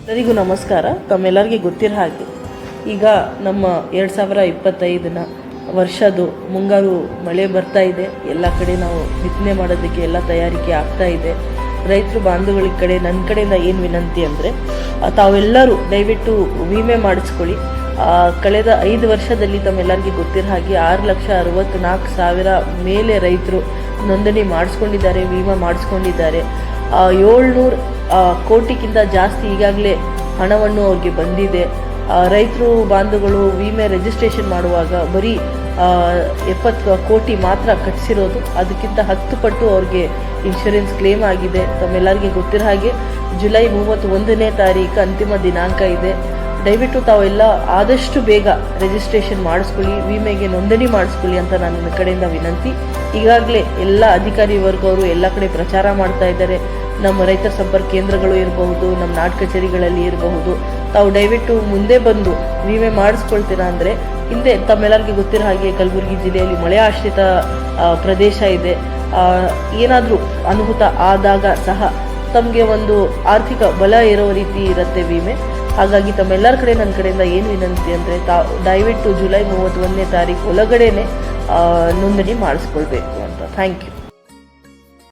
ಎಲ್ಲರಿಗೂ ನಮಸ್ಕಾರ. ತಮ್ಮೆಲ್ಲರಿಗೆ ಗೊತ್ತಿರೋ ಹಾಗೆ, ಈಗ ನಮ್ಮ ಎರಡು ಸಾವಿರ ಇಪ್ಪತ್ತೈದನ ವರ್ಷದ್ದು ಮುಂಗಾರು ಮಳೆ ಬರ್ತಾ ಇದೆ. ಎಲ್ಲ ಕಡೆ ನಾವು ಬಿತ್ತನೆ ಮಾಡೋದಕ್ಕೆ ಎಲ್ಲ ತಯಾರಿಕೆ ಆಗ್ತಾ ಇದೆ. ರೈತರು ಬಾಂಧವಗಳ ಕಡೆ ನನ್ನ ಕಡೆಯಿಂದ ಏನು ವಿನಂತಿ ಅಂದರೆ, ತಾವೆಲ್ಲರೂ ದಯವಿಟ್ಟು ವಿಮೆ ಮಾಡಿಸ್ಕೊಳ್ಳಿ. ಕಳೆದ ಐದು ವರ್ಷದಲ್ಲಿ ತಮ್ಮೆಲ್ಲರಿಗೂ ಗೊತ್ತಿರೋ ಹಾಗೆ ಆರು ಲಕ್ಷ ಅರವತ್ತ್ನಾಲ್ಕು ಸಾವಿರ ಮೇಲೆ ರೈತರು ನೋಂದಣಿ ಮಾಡಿಸ್ಕೊಂಡಿದ್ದಾರೆ, ವಿಮೆ ಮಾಡಿಸ್ಕೊಂಡಿದ್ದಾರೆ. ಏಳ್ನೂರು ಕೋಟಿಗಿಂತ ಜಾಸ್ತಿ ಈಗಾಗಲೇ ಹಣವನ್ನು ಅವ್ರಿಗೆ ಬಂದಿದೆ. ರೈತರು ಬಾಂಧುಗಳು ವಿಮೆ ರಿಜಿಸ್ಟ್ರೇಷನ್ ಮಾಡುವಾಗ ಬರೀ ಎಪ್ಪತ್ತು ಕೋಟಿ ಮಾತ್ರ ಕಟ್ಟಿಸಿರೋದು ಅದಕ್ಕಿಂತ ಹತ್ತು ಪಟ್ಟು ಅವ್ರಿಗೆ ಇನ್ಶೂರೆನ್ಸ್ ಕ್ಲೇಮ್ ಆಗಿದೆ. ತಮ್ಮೆಲ್ಲರಿಗೆ ಗೊತ್ತಿರೋ ಹಾಗೆ ಜುಲೈ ಮೂವತ್ತೊಂದನೇ ತಾರೀಕು ಅಂತಿಮ ದಿನಾಂಕ ಇದೆ. ದಯವಿಟ್ಟು ತಾವೆಲ್ಲ ಆದಷ್ಟು ಬೇಗ ರಿಜಿಸ್ಟ್ರೇಷನ್ ಮಾಡಿಸ್ಕೊಳ್ಳಿ, ವಿಮೆಗೆ ನೋಂದಣಿ ಮಾಡಿಸ್ಕೊಳ್ಳಿ ಅಂತ ನಾನು ನನ್ನ ಕಡೆಯಿಂದ ವಿನಂತಿ. ಈಗಾಗಲೇ ಎಲ್ಲ ಅಧಿಕಾರಿ ವರ್ಗವರು ಎಲ್ಲ ಕಡೆ ಪ್ರಚಾರ ಮಾಡ್ತಾ ಇದ್ದಾರೆ. ನಮ್ಮ ರೈತ ಸಂಪರ್ಕ ಕೇಂದ್ರಗಳು ಇರಬಹುದು, ನಮ್ಮ ನಾಟ್ ಕಚೇರಿಗಳಲ್ಲಿ ಇರಬಹುದು. ತಾವು ದಯವಿಟ್ಟು ಮುಂದೆ ಬಂದು ವಿಮೆ ಮಾಡಿಸ್ಕೊಳ್ತೀರಾ ಅಂದರೆ, ಹಿಂದೆ ತಮ್ಮೆಲ್ಲರಿಗೂ ಗೊತ್ತಿರೋ ಹಾಗೆ ಕಲಬುರಗಿ ಜಿಲ್ಲೆಯಲ್ಲಿ ಮಳೆ ಆಶ್ರಿತ ಪ್ರದೇಶ ಇದೆ. ಏನಾದರೂ ಅನುಭೂತ ಆದಾಗ ಸಹ ತಮಗೆ ಒಂದು ಆರ್ಥಿಕ ಬಲ ಇರೋ ರೀತಿ ಇರುತ್ತೆ ವಿಮೆ. ಹಾಗಾಗಿ ತಮ್ಮೆಲ್ಲರ ಕಡೆ ನನ್ನ ಕಡೆಯಿಂದ ಏನು ವಿನಂತಿ ಅಂದರೆ, ತಾ, ದಯವಿಟ್ಟು ಜುಲೈ ಮೂವತ್ತೊಂದನೇ ತಾರೀಕು ಒಳಗಡೆನೆ ನೋಂದಣಿ ಮಾಡಿಸ್ಕೊಳ್ಬೇಕು ಅಂತ. Thank you.